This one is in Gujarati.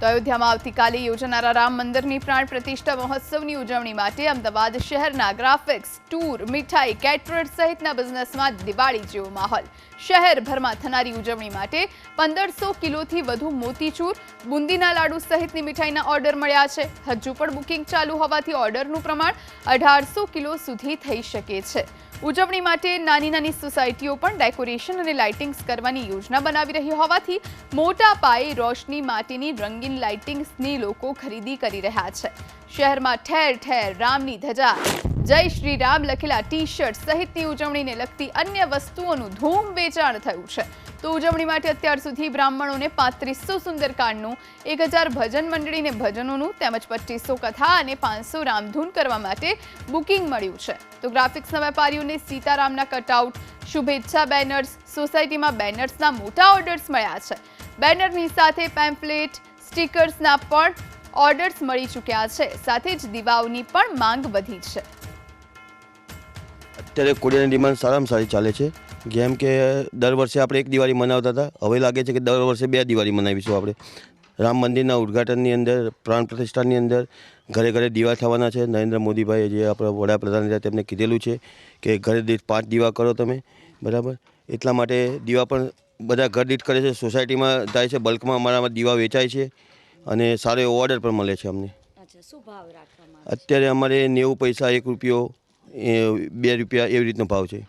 તો અયોધ્યામાં આવતીકાલે યોજાનારા રામ મંદિરની પ્રાણ પ્રતિષ્ઠા મહોત્સવની ઉજવણી માટે અમદાવાદ શહેરના ગ્રાફિક્સ, ટૂર, મીઠાઈ કેટરર સહિતના બિઝનેસમાં દિવાળી જેવો માહોલ. શહેરભરમાં થનારી ઉજવણી માટે પંદરસો કિલોથી વધુ મોતીચૂર, બુંદીના લાડુ સહિતની મીઠાઈના ઓર્ડર મળ્યા છે. હજુ પણ બુકિંગ ચાલુ હોવાથી ઓર્ડરનું પ્રમાણ અઢારસો કિલો સુધી થઈ શકે છે. ઉજવણી માટે નાની નાની સોસાયટીઓ પણ ડેકોરેશન અને લાઇટિંગ્સ કરવાની યોજના બનાવી રહી હોવાથી મોટા પાયે રોશની માટેની રંગીન લાઇટિંગ્સની લોકો ખરીદી કરી રહ્યા છે. શહેરમાં ઠેર ઠેર રામની ધજા. જય શ્રી રામ લખેલા ટી શર્ટ સહિતની ઉજવણીને લગતી અન્ય વસ્તુઓનું ધૂમ વેચાણ થયું છે. તો ઉજવણી માટે અત્યાર સુધી બ્રાહ્મણોને પાંત્રીસો સુંદરકાંડનું, એક હજાર ભજન મંડળીને ભજનોનું તેમજ પચીસો કથા અને પાંચસો રામધૂન કરવા માટે બુકિંગ મળ્યું છે. તો ગ્રાફિક્સના વેપારીઓને સીતારામના કટઆઉટ, શુભેચ્છા બેનર્સ, સોસાયટીમાં બેનર્સના મોટા ઓર્ડર્સ મળ્યા છે. બેનરની સાથે પેમ્ફલેટ સ્ટીકર્સના પણ ઓર્ડર્સ મળી ચૂક્યા છે. સાથે જ દીવાઓની પણ માંગ વધી છે. અત્યારે કોડિયાની ડિમાન્ડ સારામાં સારી ચાલે છે. જેમ કે દર વર્ષે આપણે એક દિવાળી મનાવતા હતા. હવે લાગે છે કે દર વર્ષે બે દિવાળી મનાવીશું આપણે. રામ મંદિરના ઉદ્ઘાટનની અંદર, પ્રાણ પ્રતિષ્ઠાની અંદર ઘરે ઘરે દીવા થવાના છે. નરેન્દ્ર મોદીભાઈએ જે આપણા વડાપ્રધાન રહ્યા તેમને કીધેલું છે કે ઘરે દીઠ પાંચ દીવા કરો તમે. બરાબર? એટલા માટે દીવા પણ બધા ઘર દીઠ કરે છે સોસાયટીમાં થાય છે બલ્કમાં અમારામાં દીવા વેચાય છે અને સારો એવો ઓર્ડર પણ મળે છે અમને. અત્યારે અમારે નેવું પૈસા એક રૂપિયો એ બે રૂપિયા એવી રીતનો ભાવ છે.